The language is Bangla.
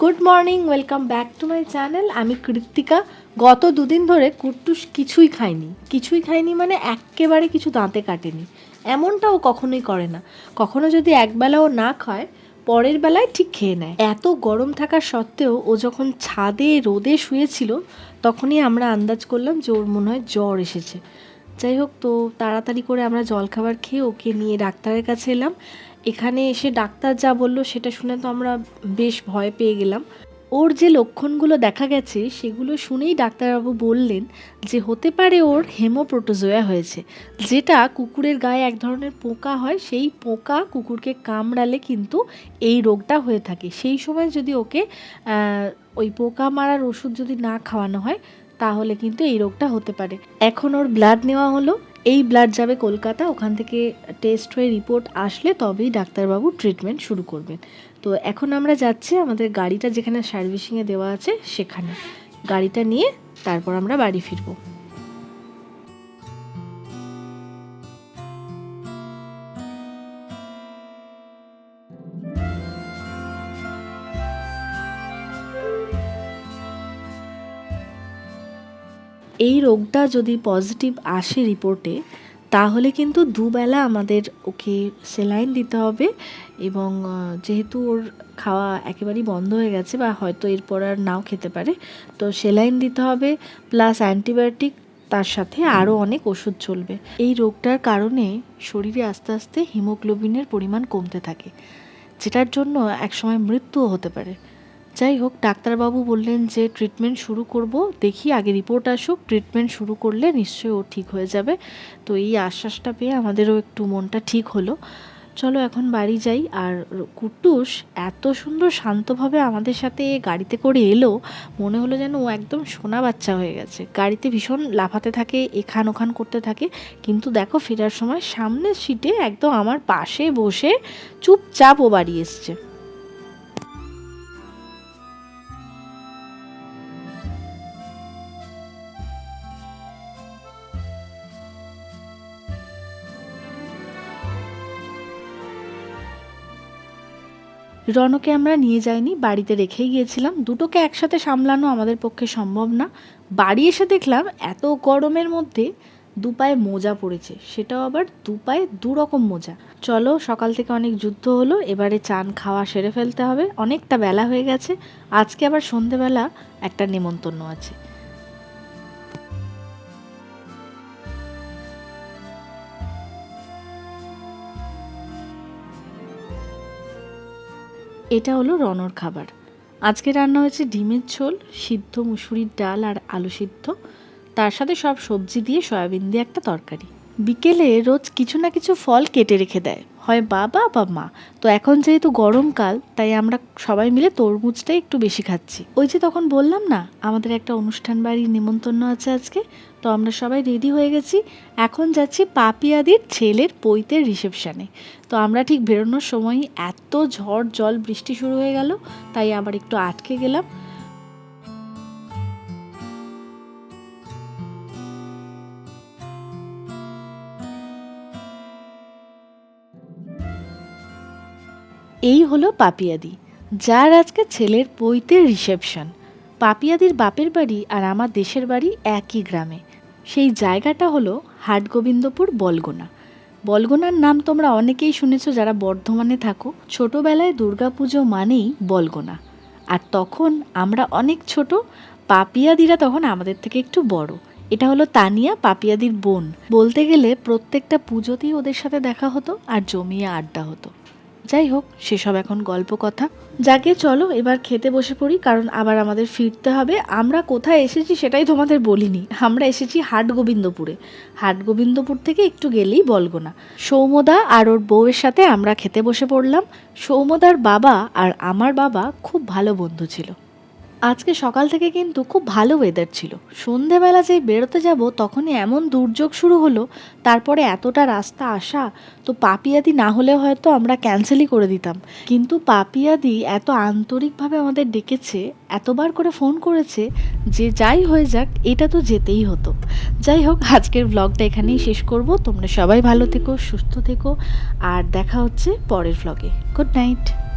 Good morning welcome back to my channel আমি কৃত্তিকা। গত দুদিন ধরে কুট্টুস কিছুই খায়নি। কিছুই খায়নি মানে একেবারে কিছু দাঁতে কাটেনি। এমনটাও কখনোই করে না। কখনো যদি একবেলাও না খায়, পরের বেলায় ঠিক খেয়ে নেয়। এত গরম থাকা সত্ত্বেও ও যখন ছাদে, রোদে শুয়েছিল, তখনই আমরা আন্দাজ করলাম যে ওর মনে হয় জ্বর এসেছে। যাই হোক, তো তাড়াতাড়ি করে আমরা জলখাবার খেয়ে ওকে নিয়ে ডাক্তারের কাছে এলাম। এখানে এসে ডাক্তার যা বলল সেটা শুনে তো আমরা বেশ ভয় পেয়ে গেলাম। ওর যে লক্ষণগুলো দেখা গেছে সেগুলো শুনেই ডাক্তারবাবু বললেন যে হতে পারে ওর হেমোপ্রোটোজোয়া হয়েছে, যেটা কুকুরের গায়ে এক ধরনের পোকা হয়, সেই পোকা কুকুরকে কামড়ালে কিন্তু এই রোগটা হয়ে থাকে। সেই সময় যদি ওকে ওই পোকা মারার ওষুধ যদি না খাওয়ানো হয়, তাহলে কিন্তু এই রোগটা হতে পারে। এখন ওর ব্লাড নেওয়া হলো এই ব্লাড যাবে কলকাতা, ওখান থেকে টেস্ট হয়ে রিপোর্ট আসলে তবেই ডাক্তারবাবু ট্রিটমেন্ট শুরু করবেন। তো এখন আমরা যাচ্ছি আমাদের গাড়িটা যেখানে সার্ভিসিংয়ে দেওয়া আছে সেখানে। গাড়িটা নিয়ে তারপর আমরা বাড়ি ফিরবো। এই রোগটা যদি পজিটিভ আসে রিপোর্টে তাহলে কিন্তু দুবেলা আমাদের ওকে সেলাইন দিতে হবে এবং যেহেতু ওর খাওয়া একেবারেই বন্ধ হয়ে গেছে বা হয়তো এরপর আর নাও খেতে পারে, তো সেলাইন দিতে হবে প্লাস অ্যান্টিবায়োটিক তার সাথে আরও অনেক ওষুধ চলবে। এই রোগটার কারণে শরীরে আস্তে আস্তে হিমোগ্লোবিনের পরিমাণ কমতে থাকে, যেটার জন্য একসময় মৃত্যুও হতে পারে। যাই হোক, ডাক্তারবাবু বললেন যে ট্রিটমেন্ট শুরু করব, দেখি আগে রিপোর্ট আসুক ট্রিটমেন্ট শুরু করলে নিশ্চয়ই ও ঠিক হয়ে যাবে। তো এই আশ্বাসটা পেয়ে আমাদেরও একটু মনটা ঠিক হলো। চলো এখন বাড়ি যাই। আর কুট্টুস এত সুন্দর শান্তভাবে আমাদের সাথে গাড়িতে করে এলো, মনে হলো যেন ও একদম সোনা বাচ্চা হয়ে গেছে। গাড়িতে ভীষণ লাফাতে থাকে, এখান ওখান করতে থাকে। কিন্তু দেখো, ফেরার সময় সামনের সিটে একদম আমার পাশে বসে চুপচাপ ও বাড়ি এসছে। রনকে আমরা নিয়ে যাইনি, বাড়িতে রেখেই গিয়েছিলাম। দুটোকে একসাথে সামলানো আমাদের পক্ষে সম্ভব না। বাড়ি এসে দেখলাম এত গরমের মধ্যে দু পায়ে মোজা পড়েছে, সেটাও আবার দু পায়ে দু রকম মোজা। চলো, সকাল থেকে অনেক যুদ্ধ হলো, এবারে চান খাওয়া সেরে ফেলতে হবে। অনেকটা বেলা হয়ে গেছে, আজকে আবার সন্ধেবেলা একটা নেমন্তন্ন আছে। এটা হলো রনর খাবার। আজকে রান্না হয়েছে ডিমের ঝোল, সিদ্ধ মুসুরির ডাল আর আলু সিদ্ধ। তার সাথে সব সবজি দিয়ে সয়াবিন দিয়ে একটা তরকারি। বিকেলে রোজ কিছু না কিছু ফল কেটে রেখে দেয়। হয় বাবা বা মা। তো এখন যেহেতু গরমকাল, তাই আমরা সবাই মিলে তরমুজটাই একটু বেশি খাচ্ছি। ওই যে তখন বললাম না, আমাদের একটা অনুষ্ঠান বাড়ির নেমন্তন্ন আছে আজকে, তো আমরা সবাই রেডি হয়ে গেছি। এখন যাচ্ছি পাপিয়াদির ছেলের পৈতের রিসেপশানে। তো আমরা ঠিক বেরোনোর সময় এত ঝড় জল বৃষ্টি শুরু হয়ে গেল, তাই আবার একটু আটকে গেলাম। এই হলো পাপিয়াদি, যার আজকে ছেলের পৈতের রিসেপশন। পাপিয়াদির বাপের বাড়ি আর আমার দেশের বাড়ি একই গ্রামে। সেই জায়গাটা হলো হাটগোবিন্দপুর বলগোনা। বলগোনার নাম তোমরা অনেকেই শুনেছো যারা বর্ধমানে থাকো। ছোটোবেলায় দুর্গাপুজো মানেই বলগোনা। আর তখন আমরা অনেক ছোট, পাপিয়াদিরা তখন আমাদের থেকে একটু বড়। এটা হলো তানিয়া, পাপিয়াদির বোন। বলতে গেলে প্রত্যেকটা পুজোতেই ওদের সাথে দেখা হতো আর জমিয়ে আড্ডা হতো। যাই হোক, সেসব এখন গল্প কথা। যাকে চলো এবার খেতে বসে পড়ি, কারণ আবার আমাদের ফিরতে হবে। আমরা কোথায় এসেছি সেটাই তোমাদের বলিনি। আমরা এসেছি হাট গোবিন্দপুরে হাট গোবিন্দপুর থেকে একটু গেলেই বলগোনা। সৌমদা আর ওর বউয়ের সাথে আমরা খেতে বসে পড়লাম। সৌমদার বাবা আর আমার বাবা খুব ভালো বন্ধু ছিল। আজকে সকাল থেকে কিন্তু খুব ভালো ওয়েদার ছিল। সন্ধেবেলা যেই বেরোতে যাব, তখনই এমন দুর্যোগ শুরু হলো, তারপরে এতটা রাস্তা আসা, তো পাপিয়াদি না হলে হয়তো আমরা ক্যান্সেলই করে দিতাম। কিন্তু পাপিয়াদি এত আন্তরিকভাবে আমাদের ডেকেছে, এতবার করে ফোন করেছে যে যাই হয়ে যাক, এটা তো যেতেই হতো। যাই হোক, আজকের ব্লগটা এখানেই শেষ করব। তোমরা সবাই ভালো থেকো, সুস্থ থেকো, আর দেখা হচ্ছে পরের ব্লগে গুড নাইট